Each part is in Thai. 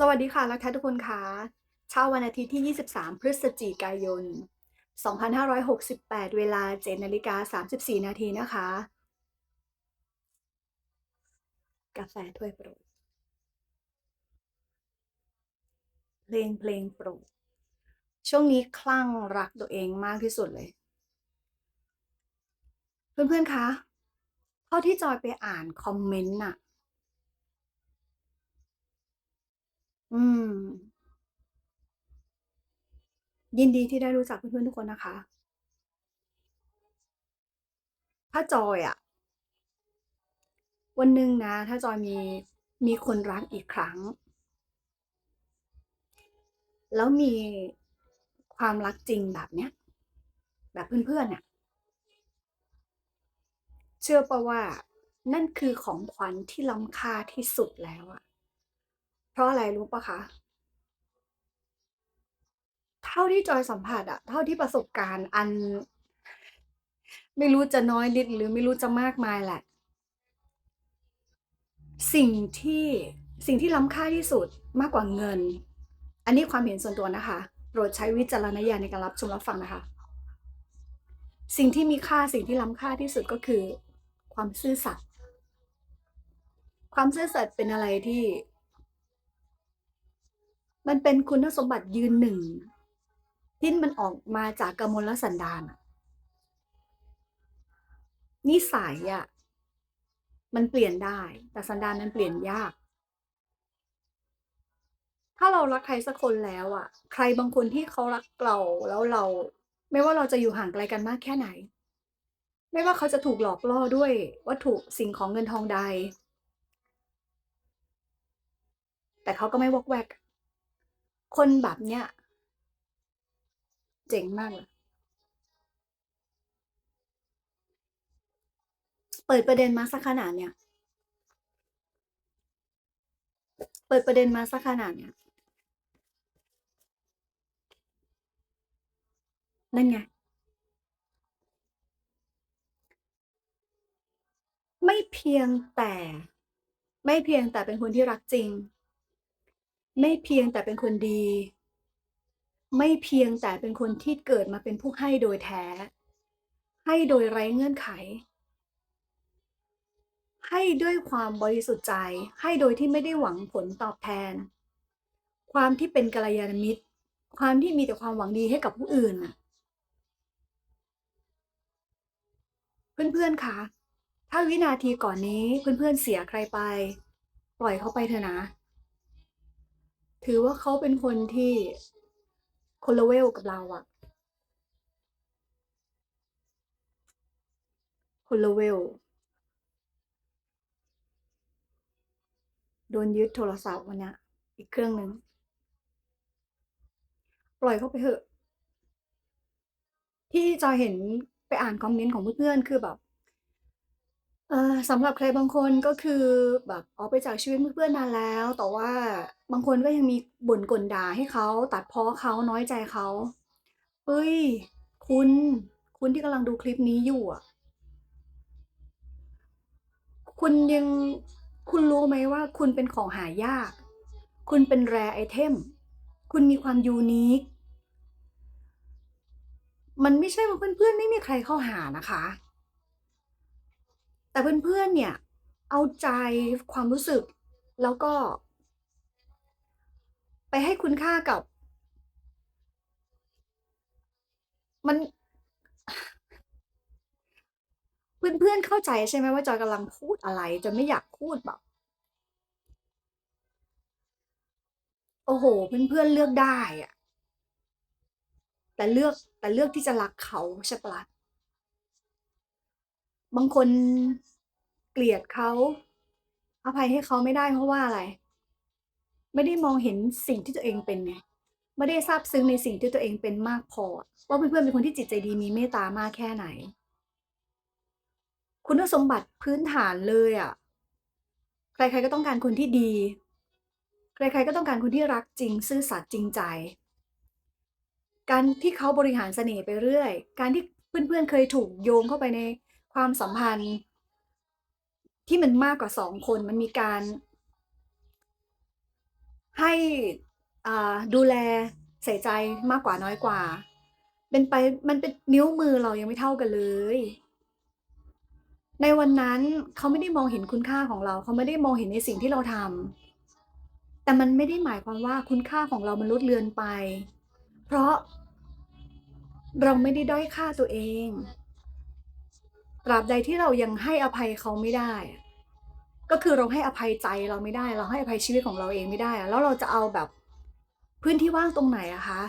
สวัสดีค่ะรักแท้ทุกคนค่ะเช้าวันอาทิตย์ที่ 23 พฤศจิกายน 2568 เวลา7นาฬิกา34 นาทีนะคะ กาแฟถ้วยโปรด เพลงเพลงโปรด ช่วงนี้คลั่งรักตัวเองมากที่สุดเลย เพื่อนๆคะเท่าที่จอยไปอ่านคอมเมนต์น่ะ อืม ยินดีที่ได้รู้จักเพื่อน ๆ ทุกคนนะคะ ถ้าจอยอะ วันหนึ่งนะ ถ้าจอยมี มีคนรักอีกครั้ง แล้วมีความรักจริงแบบเนี้ย แบบเพื่อนๆเนี่ยเชื่อเปล่าว่า นั่นคือของขวัญที่ล้ำค่าที่สุดแล้วอะ เพราะอะไรรู้ปล่าคะ?เท่าที่จอยสัมผัสอะเท่าที่ประสบการณ์อัน ไม่รู้จะน้อยนิดหรือไม่รู้จะมากมายแหละ สิ่งที่สิ่งที่ล้ำค่าที่สุดมากกว่าเงิน อันนี้ความเห็นส่วนตัวนะคะ โปรดใช้วิจารณญาณในการรับชมรับฟังนะคะ สิ่งที่มีค่าสิ่งที่ล้ำค่าที่สุดก็คือ ความซื่อสัตย์ความซื่อสัตย์เป็นอะไรที่ มันเป็นคุณสมบัติยืนหนึ่งที่มันออกมาจากกมลสันดานนิสัยอะมันเปลี่ยนได้ แต่สันดานมันเปลี่ยนยาก ถ้าเรารักใครสักคนแล้วอะใครบางคนที่เขารักเราแล้วเรา ไม่ว่าเราจะอยู่ห่างไกลกันมากแค่ไหน ไม่ว่าเขาจะถูกหลอกล่อด้วยวัตถุสิ่งของเงินทองใด แต่เขาก็ไม่วอกแวก คนแบบเนี้ย เจ๋งมากเลย เปิดประเด็นมาสักขนาดเนี้ย เปิดประเด็นมาสักขนาดเนี้ย นั่นไง ไม่เพียงแต่ ไม่เพียงแต่เป็นคนที่รักจริง ไม่เพียงแต่เป็นคนดี ไม่เพียงแต่เป็นคนที่เกิดมาเป็นผู้ให้โดยแท้ ให้โดยไร้เงื่อนไข ให้ด้วยความบริสุทธิ์ใจ ให้โดยที่ไม่ได้หวังผลตอบแทน ความที่เป็นกัลยาณมิตร ความที่มีแต่ความหวังดีให้กับผู้อื่นน่ะเพื่อนๆคะถ้าวินาทีก่อนนี้เพื่อนๆเสียใครไป ปล่อยเขาไปเถอะนะ ถือว่าเขาเป็นคนที่คนละ level กับเราอะคนละ level โดนยึดโทรศัพท์วันนี้อีกเครื่องหนึ่ง ปล่อยเขาไปเถอะ ที่จอยเห็นไปอ่านคอมเมนต์ของเพื่อนๆคือแบบ เอ่อ สำหรับใครบางคน ก็คือแบบออกไปจากชีวิตเพื่อน ๆ นานแล้ว แต่ว่าบางคนก็ยังมีบ่นก่นด่าให้เขา ตัดพ้อเขา น้อยใจเขา เฮ้ย คุณ คุณที่กำลังดูคลิปนี้อยู่อะ คุณยัง คุณรู้ไหมว่า คุณเป็นของหายาก คุณเป็น rare item คุณมีความ unique มันไม่ใช่ว่าเพื่อน ๆ ไม่มีใครเข้าหานะคะ แต่เพื่อนๆเนี่ย เอาใจความรู้สึก แล้วก็ ไปให้คุณค่ากับ มันเพื่อนๆเข้าใจใช่ไหมว่าจอยกำลังพูดอะไรจอยไม่อยากพูดแบบโอ้โฮเพื่อนๆเลือกได้อะแต่เลือกแต่เลือกที่จะรักเขาใช่เปล่าล่ะ? บางคนเกลียดเขาอภัยให้เขาไม่ได้เพราะว่าอะไร?ไม่ได้มองเห็นสิ่งที่ตัวเองเป็นไงไม่ได้ซาบซึ้งในสิ่งที่ตัวเองเป็นมากพอ ว่าเพื่อนๆเป็นคนที่จิตใจดีมีเมตตามากแค่ไหน คุณสมบัติพื้นฐานเลยอะ ใครๆก็ต้องการคนที่ดี ใครๆก็ต้องการคนที่รักจริง ซื่อสัตย์จริงใจ การที่เขาบริหารเสน่ห์ไปเรื่อย การที่เพื่อนๆเคยถูกโยงเข้าไปใน ความสัมพันธ์ ที่มันมากกว่า2คนมันมีการ ให้ดูแลใส่ใจมากกว่าน้อยกว่า เป็นไปมันเป็นนิ้วมือเรายังไม่เท่ากันเลย ในวันนั้นเขาไม่ได้มองเห็นคุณค่าของเรา เขาไม่ได้มองเห็นในสิ่งที่เราทำแต่มันไม่ได้หมายความว่าคุณค่าของเรามันลดเลือนไป เพราะเราไม่ได้ด้อยค่าตัวเอง ตราบใดที่เรายังให้อภัยเขาไม่ได้ ก็คือเราให้อภัยใจเราไม่ได้ เราให้อภัยชีวิตของเราเองไม่ได้ แล้วเราจะเอาแบบพื้นที่ว่างตรงไหนอะคะ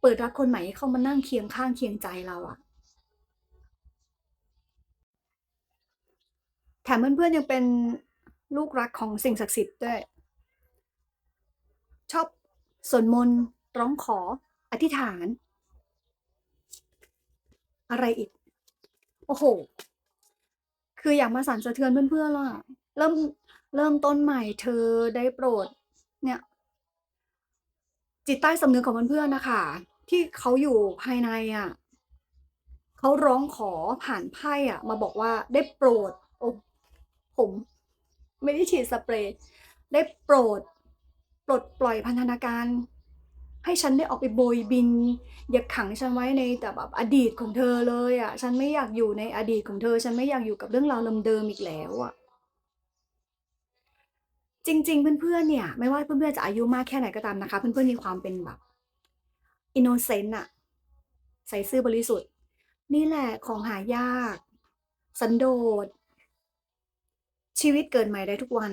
เปิดรับคนใหม่ให้เข้ามานั่งเคียงข้างเคียงใจเราอะแถมเพื่อนๆยังเป็นลูกรักของสิ่งศักดิ์สิทธิ์ด้วย ชอบสวดมนต์ร้องขออธิษฐาน อะไรอีก โอ้โฮคืออยากมาสั่นสะเทือนเพื่อนๆอะเริ่มเริ่มต้นใหม่เธอได้โปรด เนี่ย จิตใต้สำนึกของเพื่อนๆนะคะ ที่เขาอยู่ภายในอะเขาร้องขอผ่านไพ่อะ มาบอกว่าได้โปรด โอ้ผม ไม่ได้ฉีดสเปรย์ได้โปรด ปลดปล่อยพันธนาการ ให้ฉันได้ออกไปโบยบิน อย่าขังฉันไว้ในแต่แบบอดีตของเธอเลยอะฉันไม่อยากอยู่ในอดีตของเธอ ฉันไม่อยากอยู่กับเรื่องราวเดิมๆอีกแล้วอะจริง ๆ เพื่อนๆเนี่ย ไม่ว่าเพื่อนๆจะอายุมากแค่ไหนก็ตามนะคะ เพื่อนๆมีความเป็นแบบอินโนเซนต์น่ะใส่ซื่อบริสุทธิ์ นี่แหละของหายาก สันโดษ ชีวิตเกิดใหม่ได้ทุกวัน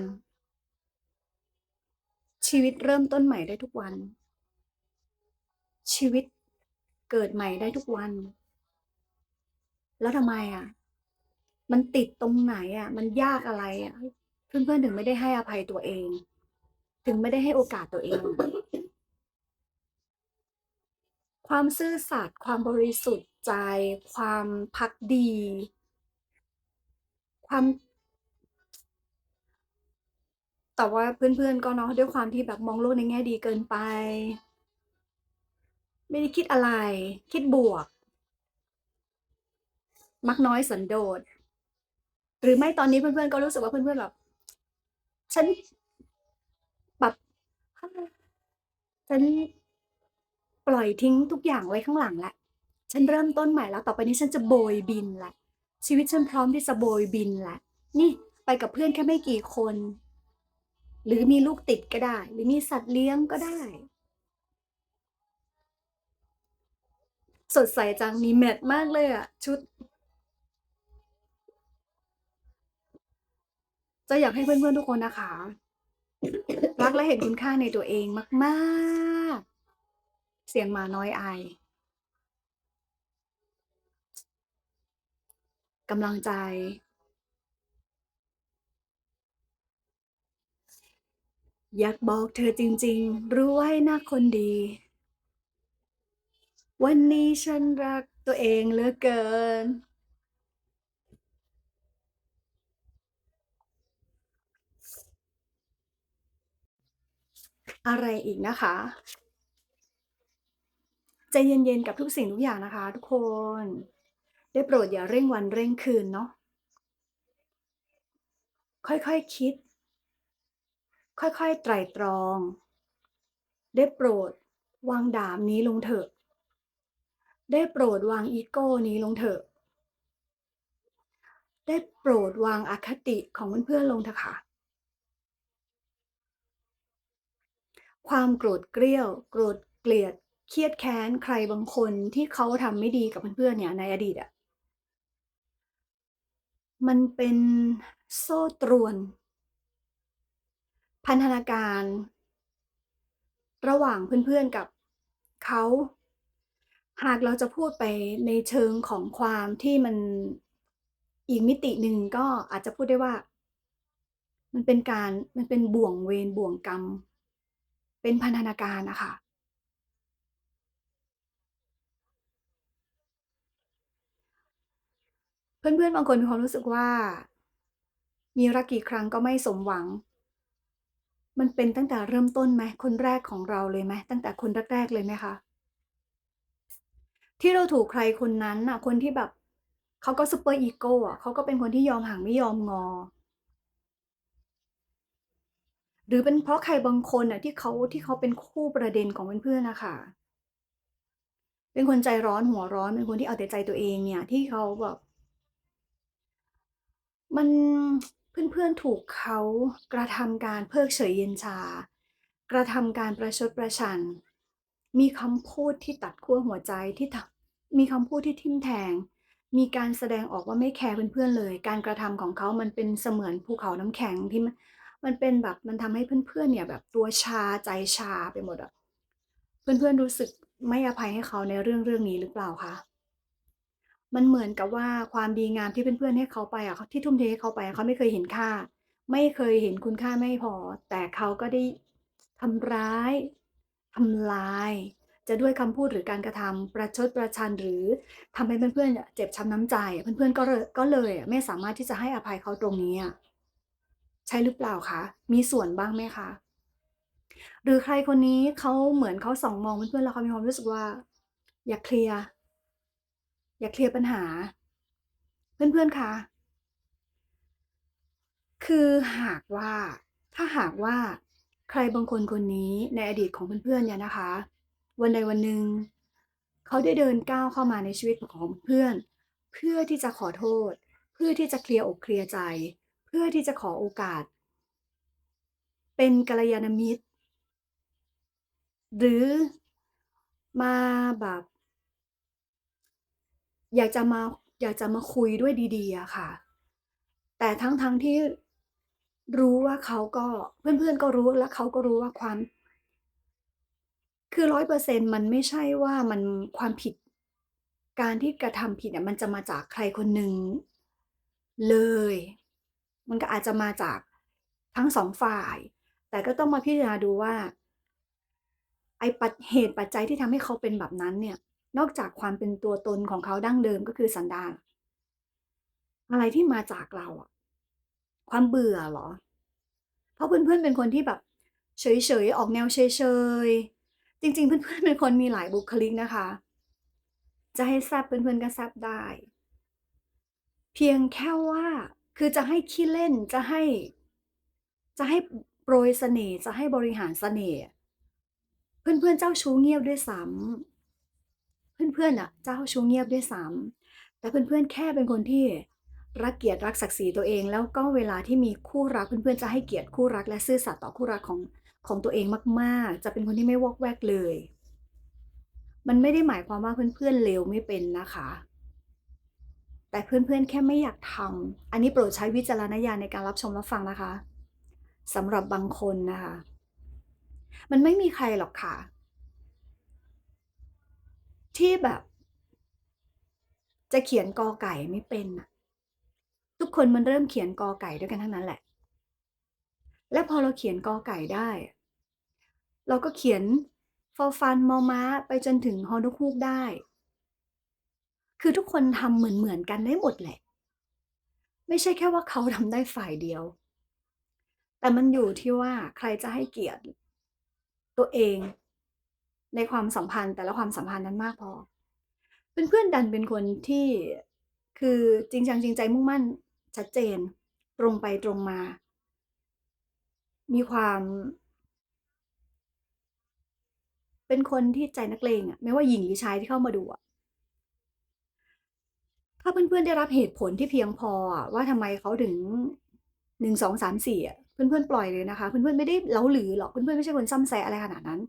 ชีวิตเริ่มต้นใหม่ได้ทุกวัน ชีวิตเกิดใหม่ได้ทุกวัน แล้วทำไมอะ มันติดตรงไหนอะ มันยากอะไรอะ เพื่อนๆถึงไม่ได้ให้อภัยตัวเอง ถึงไม่ได้ให้โอกาสตัวเอง ความซื่อสัตย์ความบริสุทธิ์ใจ ความภักดี ความ แต่ว่าเพื่อนๆก็เนาะด้วยความที่แบบมองโลกในแง่ดีเกินไป ไม่ได้คิดอะไร คิดบวก มักน้อยสันโดษ หรือไม่ตอนนี้เพื่อนๆก็รู้สึกว่าเพื่อนๆแบบฉันแบบฉันปล่อยทิ้งทุกอย่างไว้ข้างหลังแล้วฉันเริ่มต้นใหม่แล้ว ต่อไปนี้ฉันจะโบยบินแล้วชีวิตฉันพร้อมที่จะโบยบินแล้วนี่ไปกับเพื่อนแค่ไม่กี่คน หรือมีลูกติดก็ได้ หรือมีสัตว์เลี้ยงก็ได้ สดใสจังมีแมตช์มากเลยอะชุด จะอยากให้เพื่อนๆทุกคนนะคะ รักและเห็นคุณค่าในตัวเองมากๆ เสียงหมาน้อยไอกำลังใจ อยากบอกเธอจริง ๆ รู้ไว้นะคนดี วันนี้ฉันรักตัวเองเหลือเกิน อะไรอีกนะคะ?ใจเย็นๆกับทุกสิ่งทุกอย่างนะคะ ทุกคน ได้โปรดอย่าเร่งวันเร่งคืนเนาะค่อยๆคิด ค่อยๆไตร่ตรอง ได้โปรดวางดาบนี้ลงเถอะ ได้โปรดวางอีโก้นี้ลงเถอะ ได้โปรดวางอคติของเพื่อนๆลงเถอะค่ะ ความโกรธเกรี้ยว โกรธเกลียด เครียดแค้นใครบางคนที่เขาทำไม่ดีกับเพื่อนๆเนี่ยในอดีตอะมันเป็นโซ่ตรวน พันธนาการ ระหว่างเพื่อนๆกับเขา หากเราจะพูดไปในเชิงของความที่มันอีกมิติหนึ่งก็อาจจะพูดได้ว่า มันเป็นการมันเป็นบ่วงเวรบ่วงกรรม เป็นพันธนาการนะคะเพื่อนๆบางคนมีความรู้สึกว่า มีรักกี่ครั้งก็ไม่สมหวัง มันเป็นตั้งแต่เริ่มต้นไหม?คนแรกของเราเลยไหม?ตั้งแต่คนแรกๆเลยไหมคะ? ที่เราถูกใครคนนั้นน่ะ คนที่แบบเขาก็ซูเปอร์อีโกอะเขาก็เป็นคนที่ยอมห่างไม่ยอมงอ หรือเป็นเพราะใครบางคนน่ะที่เขาที่เขาเป็นคู่ประเด็นของเพื่อนๆนะคะเป็นคนใจร้อนหัวร้อนเป็นคนที่เอาแต่ใจตัวเองเนี่ย ที่เขาแบบมันเพื่อนๆถูกเขากระทำการเพิกเฉยเย็นชา กระทำการประชดประชัน มีคำพูดที่ตัดขั้วหัวใจที่มีคำพูดที่ทิ่มแทง มีการแสดงออกว่าไม่แคร์เพื่อนๆเลย การกระทำของเขามันเป็นเสมือนภูเขาน้ำแข็งที่มันเป็นแบบมันทำให้เพื่อนๆเนี่ยแบบตัวชาใจชาไปหมดอะเพื่อนๆรู้สึกไม่อภัยให้เขาในเรื่องเรื่องนี้หรือเปล่าคะ?มันเหมือนกับว่าความดีงามที่เพื่อนๆให้เขาไปอะที่ทุ่มเทให้เขาไปเขาไม่เคยเห็นค่า ไม่เคยเห็นคุณค่าไม่พอ แต่เขาก็ได้ทำร้าย ทำลาย จะด้วยคำพูดหรือการกระทำประชดประชันหรือทำให้เพื่อนๆเจ็บช้ำน้ำใจ เพื่อนๆก็เลยก็เลยไม่สามารถที่จะให้อภัยเขาตรงนี้อะใช่หรือเปล่าคะ?มีส่วนบ้างไหมคะ?หรือใครคนนี้เขาเหมือนเขาส่องมองเพื่อนๆแล้วเขามีความรู้สึกว่า อยากเคลียร์อยากเคลียร์ปัญหา เพื่อนๆคะคือหากว่าถ้าหากว่า ใครบางคนคนนี้ในอดีตของเพื่อนๆเนี่ยนะคะ วันใดวันหนึ่งเขาได้เดินก้าวเข้ามาในชีวิตของเพื่อน เพื่อที่จะขอโทษ เพื่อที่จะเคลียร์อกเคลียร์ใจ เพื่อที่จะขอโอกาส เป็นกัลยาณมิตร หรือมาแบบอยากจะมาอยากจะมาคุยด้วยดีๆอะค่ะ แต่ทั้งๆที่ รู้ว่าเขาก็เพื่อนๆก็รู้และเขาก็รู้ว่าความ คือ100%มันไม่ใช่ว่ามันความผิด การที่กระทำผิดอะมันจะมาจากใครคนหนึ่งเลย มันก็อาจจะมาจากทั้ง2ฝ่าย แต่ก็ต้องมาพิจารณาดูว่า ไอ้ปัจเหตุปัจจัยที่ทำให้เขาเป็นแบบนั้นเนี่ย นอกจากความเป็นตัวตนของเขาดั้งเดิมก็คือสันดานอะไรที่มาจากเราอะ ความเบื่อเหรอ?เพราะเพื่อนๆเป็นคนที่แบบ เฉยๆ ออกแนวเฉยๆ จริงๆ เพื่อนๆเป็นคนมีหลายบุคลิกนะคะ จะให้แซบเพื่อนๆก็แซบได้ เพียงแค่ว่าคือจะให้ขี้เล่นจะให้ จะให้โปรยเสน่ห์จะให้บริหารเสน่ห์เพื่อนๆเจ้าชู้เงียบด้วยซ้ำเพื่อนๆน่ะ เจ้าชู้เงียบด้วยซ้ำแต่เพื่อนๆแค่เป็นคนที่ รักเกียรติรักศักดิ์ศรีตัวเอง แล้วก็เวลาที่มีคู่รักเพื่อนๆจะให้เกียรติคู่รักและซื่อสัตย์ต่อคู่รักของของตัวเองมากๆ จะเป็นคนที่ไม่วอกแวกเลย มันไม่ได้หมายความว่าเพื่อนๆเลวไม่เป็นนะคะ แต่เพื่อนๆแค่ไม่อยากทำอันนี้โปรดใช้วิจารณญาณในการรับชมรับฟังนะคะสำหรับบางคนนะคะ มันไม่มีใครหรอกค่ะ ที่แบบ จะเขียนกอไก่ไม่เป็นน่ะ ทุกคนมันเริ่มเขียนกอไก่ด้วยกันทั้งนั้นแหละ แล้วพอเราเขียนกอไก่ได้ เราก็เขียนฟอฟันมอม้าไปจนถึงฮอนกฮูกได้ คือทุกคนทำเหมือนๆกันได้หมดแหละ ไม่ใช่แค่ว่าเขาทำได้ฝ่ายเดียว แต่มันอยู่ที่ว่าใครจะให้เกียรติ ตัวเอง ในความสัมพันธ์แต่ละความสัมพันธ์นั้นมากพอเพื่อนๆดันเป็นคนที่คือจริงจังจริงใจมุ่งมั่น ชัดเจน ตรงไปตรงมา มีความ เป็นคนที่ใจนักเลงอะไม่ว่าหญิงหรือชายที่เข้ามาดูอะถ้าเพื่อนๆได้รับเหตุผลที่เพียงพอว่าทำไมเขาถึง1 2 3 4องสามสี่อะเพื่อนๆปล่อยเลยนะคะ เพื่อนๆไม่ได้เร้าหรือหรอกเพื่อนๆไม่ใช่คนซ่ำแซะอะไรขนาดนั้น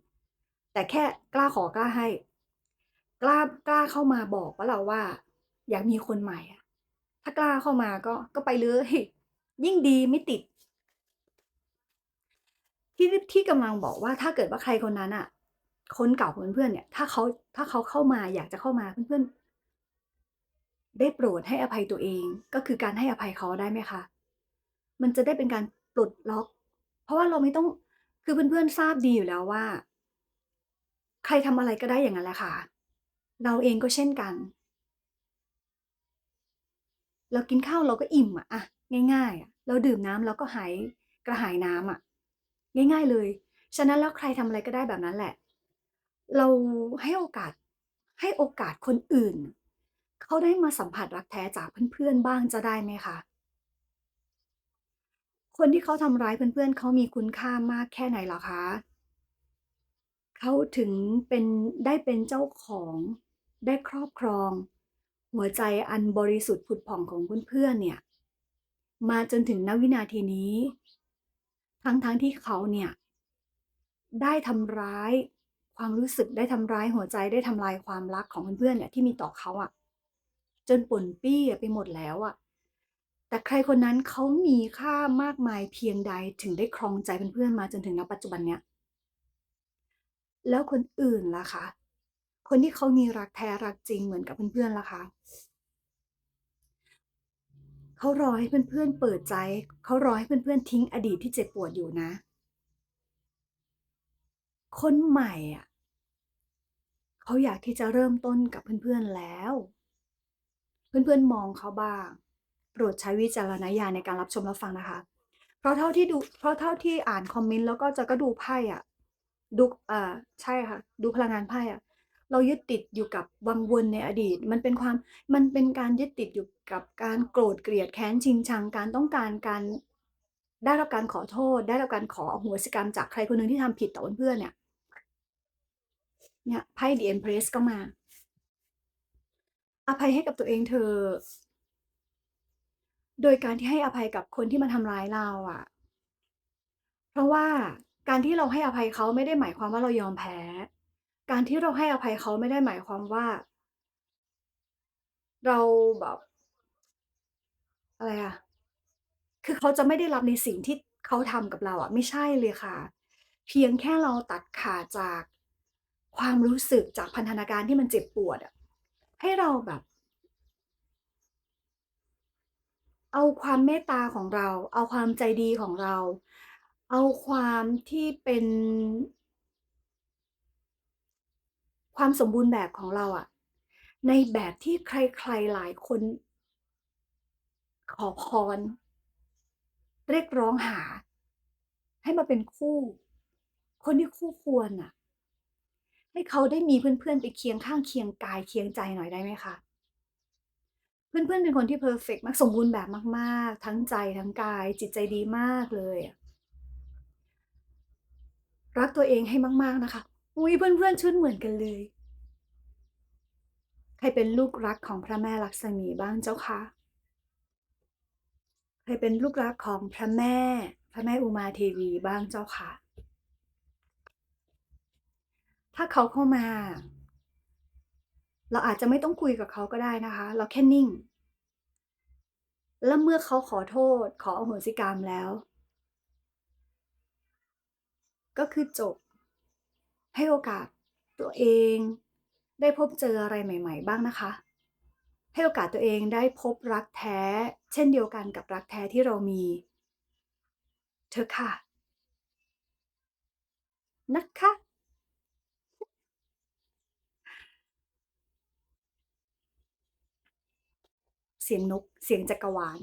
แต่แค่กล้าขอกล้าให้ กล้ากล้าเข้ามาบอกว่าเราว่า อยากมีคนใหม่อะ ถ้ากล้าเข้ามาก็ก็ไปเลยยิ่งดีไม่ติด ที่ที่กำลังบอกว่าถ้าเกิดว่าใครคนนั้นน่ะคนเก่าของเพื่อนเนี่ย ถ้าเขาถ้าเขาเข้ามาอยากจะเข้ามาเพื่อนๆ ได้โปรดให้อภัยตัวเอง ก็คือการให้อภัยเขาได้ไหมคะ?มันจะได้เป็นการปลดล็อก เพราะว่าเราไม่ต้องคือเพื่อนๆทราบดีอยู่แล้วว่า ใครทำอะไรก็ได้อย่างนั้นแหละค่ะ เราเองก็เช่นกัน เรากินข้าวเราก็อิ่มอะอะง่ายๆอะเราดื่มน้ำเราก็หายกระหายน้ำอะง่าย ๆเลย ฉะนั้นแล้วใครทำอะไรก็ได้แบบนั้นแหละ เราให้โอกาสให้โอกาสคนอื่น เขาได้มาสัมผัสรักแท้จากเพื่อนๆบ้างจะได้ไหมคะ?คนที่เขาทำร้ายเพื่อนๆเขามีคุณค่ามากแค่ไหนหรอคะ?เขาถึงเป็นได้เป็นเจ้าของได้ครอบครอง หัวใจอันบริสุทธิ์ผุดผ่องของเพื่อนๆเนี่ย มาจนถึงณวินาทีนี้ ทั้งๆที่เขาเนี่ย ได้ทำร้ายความรู้สึกได้ทำร้ายหัวใจได้ทำลายความรักของเพื่อนๆเนี่ยที่มีต่อเขาอะจนป่นปี้ไปหมดแล้วอะแต่ใครคนนั้นเขามีค่ามากมายเพียงใดถึงได้ครองใจเพื่อนๆมาจนถึงณปัจจุบันเนี้ยแล้วคนอื่นล่ะคะ คนที่เขามีรักแท้รักจริงเหมือนกับเพื่อนๆล่ะคะ?เขารอให้เพื่อนๆเปิดใจ เขารอให้เพื่อนๆทิ้งอดีตที่เจ็บปวดอยู่นะ คนใหม่อะเขาอยากที่จะเริ่มต้นกับเพื่อนๆแล้ว เพื่อนๆมองเขาบ้าง โปรดใช้วิจารณญาณในการรับชมรับฟังนะคะ เพราะเท่าที่ดู เพราะเท่าที่อ่านคอมเมนต์แล้วก็จะก็ดูไพ่อะ ดูอ่าใช่ค่ะ ดูพลังงานไพ่อะ เรายึดติดอยู่กับวังวนในอดีต มันเป็นความมันเป็นการยึดติดอยู่กับการโกรธเกลียดแค้นชิงชังการต้องการการได้รับการขอโทษ ได้รับการขออโหสิกรรมจากใครคนหนึ่งที่ทำผิดต่อเพื่อนเนี่ยเนี่ยไพ่ The Empress ก็มา อภัยให้กับตัวเองเถอโดยการที่ให้อภัยกับคนที่มาทำร้ายเราอะเพราะว่าการที่เราให้อภัยเขาไม่ได้หมายความว่าเรายอมแพ้ การที่เราให้อภัยเขาไม่ได้หมายความว่า เราแบบ อะไรอะ คือเขาจะไม่ได้รับในสิ่งที่เขาทำกับเราอะไม่ใช่เลยค่ะ เพียงแค่เราตัดขาดจากความรู้สึกจากพันธนาการที่มันเจ็บปวดอะ ให้เราแบบ เอาความเมตตาของเรา เอาความใจดีของเรา เอาความที่เป็น ความสมบูรณ์แบบของเราอะในแบบที่ใครๆหลายคน ขอพร เรียกร้องหา ให้มาเป็นคู่ คนที่คู่ควรน่ะให้เขาได้มีเพื่อนๆไปเคียงข้างเคียงกายเคียงใจหน่อยได้ไหมคะ?เพื่อนๆเป็นคนที่เพอร์เฟกต์มากสมบูรณ์แบบมากๆ ทั้งใจทั้งกาย จิตใจดีมากเลย รักตัวเองให้มาก ๆนะคะ อุ๊ยเพื่อนๆชุดเหมือนกันเลย ใครเป็นลูกรักของพระแม่ลักษมีบ้างเจ้าคะ?ใครเป็นลูกรักของพระแม่ พระแม่อุมาเทวีบ้างเจ้าคะ?ถ้าเขาเข้ามา เราอาจจะไม่ต้องคุยกับเขาก็ได้นะคะ เราแค่นิ่ง แล้วเมื่อเขาขอโทษขออโหสิกรรมแล้ว ก็คือจบ ให้โอกาสตัวเอง ได้พบเจออะไรใหม่ ๆ บ้างนะคะ ให้โอกาสตัวเองได้พบรักแท้ เช่นเดียวกันกับรักแท้ที่เรามีเถอค่ะ นะคะเสียงนก เสียงจักรวาล